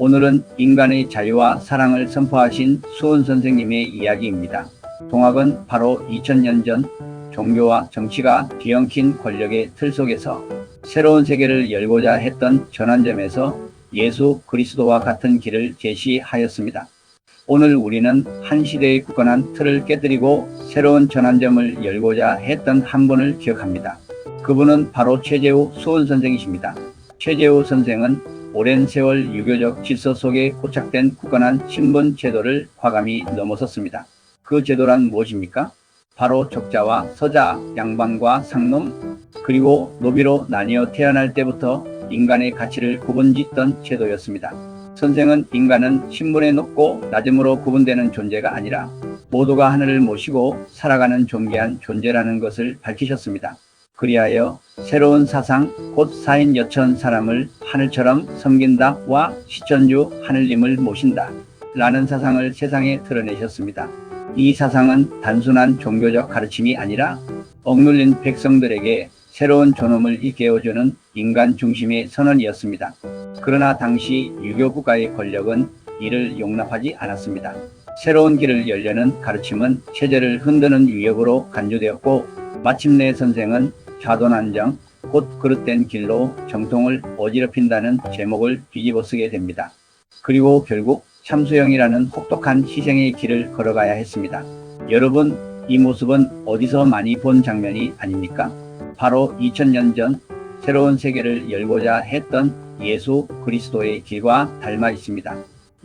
오늘은 인간의 자유와 사랑을 선포하신 수원 선생님의 이야기입니다. 동학은 바로 2000년 전 종교와 정치가 뒤엉킨 권력의 틀 속에서 새로운 세계를 열고자 했던 전환점에서 예수 그리스도와 같은 길을 제시하였습니다. 오늘 우리는 한 시대의 굳건한 틀을 깨뜨리고 새로운 전환점을 열고자 했던 한 분을 기억합니다. 그분은 바로 최재우 수원 선생이십니다. 최재우 선생은 오랜 세월 유교적 질서 속에 고착된 굳건한 신분 제도를 과감히 넘어섰습니다. 그 제도란 무엇입니까? 바로 적자와 서자, 양반과 상놈, 그리고 노비로 나뉘어 태어날 때부터 인간의 가치를 구분짓던 제도였습니다. 선생은 인간은 신분에 높고 낮음으로 구분되는 존재가 아니라 모두가 하늘을 모시고 살아가는 존귀한 존재라는 것을 밝히셨습니다. 그리하여 새로운 사상, 곧 사인 여천 사람을 하늘처럼 섬긴다와 시천주 하늘님을 모신다. 라는 사상을 세상에 드러내셨습니다. 이 사상은 단순한 종교적 가르침이 아니라 억눌린 백성들에게 새로운 존엄을 일깨워주는 인간 중심의 선언이었습니다. 그러나 당시 유교 국가의 권력은 이를 용납하지 않았습니다. 새로운 길을 열려는 가르침은 체제를 흔드는 위협으로 간주되었고 마침내 선생은 좌도난정 곧 그릇된 길로 정통을 어지럽힌다는 제목을 뒤집어 쓰게 됩니다. 그리고 결국 참수형이라는 혹독한 희생의 길을 걸어가야 했습니다. 여러분 이 모습은 어디서 많이 본 장면이 아닙니까? 바로 2000년 전 새로운 세계를 열고자 했던 예수 그리스도의 길과 닮아 있습니다.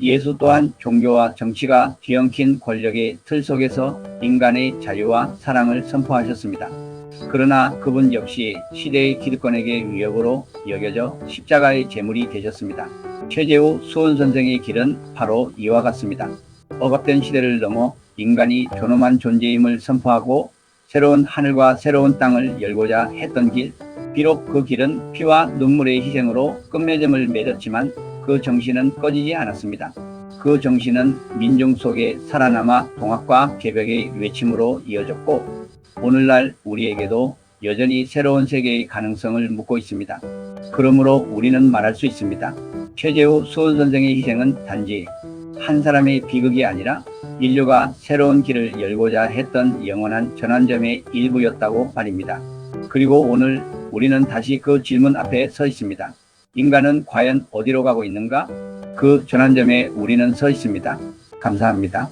예수 또한 종교와 정치가 뒤엉킨 권력의 틀 속에서 인간의 자유와 사랑을 선포하셨습니다. 그러나 그분 역시 시대의 기득권에게 위협으로 여겨져 십자가의 제물이 되셨습니다. 최재우 수원 선생의 길은 바로 이와 같습니다. 억압된 시대를 넘어 인간이 존엄한 존재임을 선포하고 새로운 하늘과 새로운 땅을 열고자 했던 길. 비록 그 길은 피와 눈물의 희생으로 끝맺음을 맺었지만 그 정신은 꺼지지 않았습니다. 그 정신은 민중 속에 살아남아 동학과 개벽의 외침으로 이어졌고 오늘날 우리에게도 여전히 새로운 세계의 가능성을 묻고 있습니다. 그러므로 우리는 말할 수 있습니다. 최재우 수원 선생의 희생은 단지 한 사람의 비극이 아니라 인류가 새로운 길을 열고자 했던 영원한 전환점의 일부였다고 말입니다. 그리고 오늘 우리는 다시 그 질문 앞에 서 있습니다. 인간은 과연 어디로 가고 있는가? 그 전환점에 우리는 서 있습니다. 감사합니다.